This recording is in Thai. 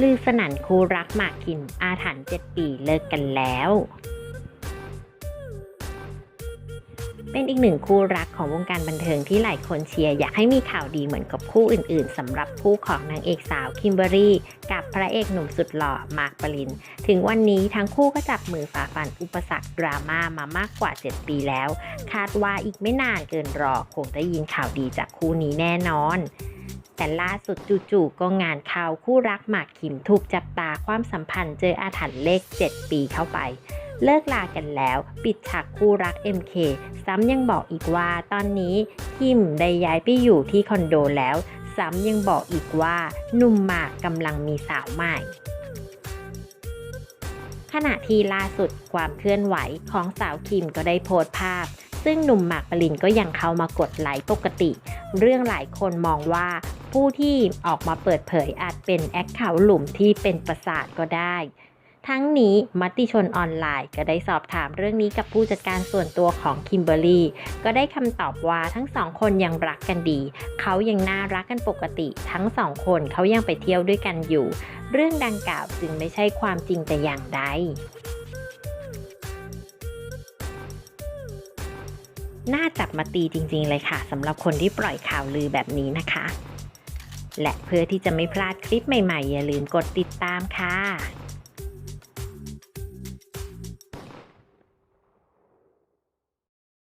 ลือสนั่นคู่รักหมากคิมอาถรรพ์7ปีเลิกกันแล้ว เป็นอีกหนึ่งคู่รักของวงการบันเทิงที่หลายคนเชียร์อยากให้มีข่าวดีเหมือนกับคู่อื่นๆสำหรับคู่ของนางเอกสาวคิมเบอรรี่ กับพระเอกหนุ่มสุดหล่อมาร์คปริน ถึงวันนี้ทั้งคู่ก็จับมือฝ่าฟันอุปสรรคดราม่ามามากกว่า 7 ปีแล้ว คาดว่าอีกไม่นานเกินรอคงได้ยินข่าวดีจากคู่นี้แน่นอน แต่ล่าสุดจู่ๆก็งานข่าวคู่รักหมากคิมถูกจับตาความสัมพันธ์เจออาถรรพ์เลข 7 ปีเข้าไป เลิกลากันแล้ว ปิดฉากคู่รัก MK ซ้ำยังบอกอีกว่าตอนนี้คิมได้ย้ายไปอยู่ที่คอนโดแล้ว ซ้ำยังบอกอีกว่าหนุ่มหมากกำลังมีสาวใหม่ขณะที่ล่าสุดความเคลื่อนไหวของสาวคิมก็ได้โพสต์ภาพ ซึ่งหนุ่มหมากปรินก็ยังเข้ามากดไลค์ปกติ เรื่องหลายคนมองว่าผู้ที่ออกมาเปิดเผยอาจเป็นแอคเคาท์หลุมที่เป็นประสาทก็ได้ ทั้งนี้มติชนออนไลน์ก็ได้สอบถามเรื่องนี้กับผู้จัดการส่วนตัวของคิมเบอร์รี่ก็ได้คำตอบว่าทั้งสองคนยังรักกันดี เขายังน่ารักกันปกติ ทั้งสองคนเขายังไปเที่ยวด้วยกันอยู่ เรื่องดังกล่าวจึงไม่ใช่ความจริงแต่อย่างใด น่าจับมาตีจริงๆเลยค่ะสำหรับคนที่ปล่อยข่าวลือแบบนี้นะคะ และเพื่อที่จะไม่พลาดคลิปใหม่ๆ อย่าลืมกดติดตามค่ะ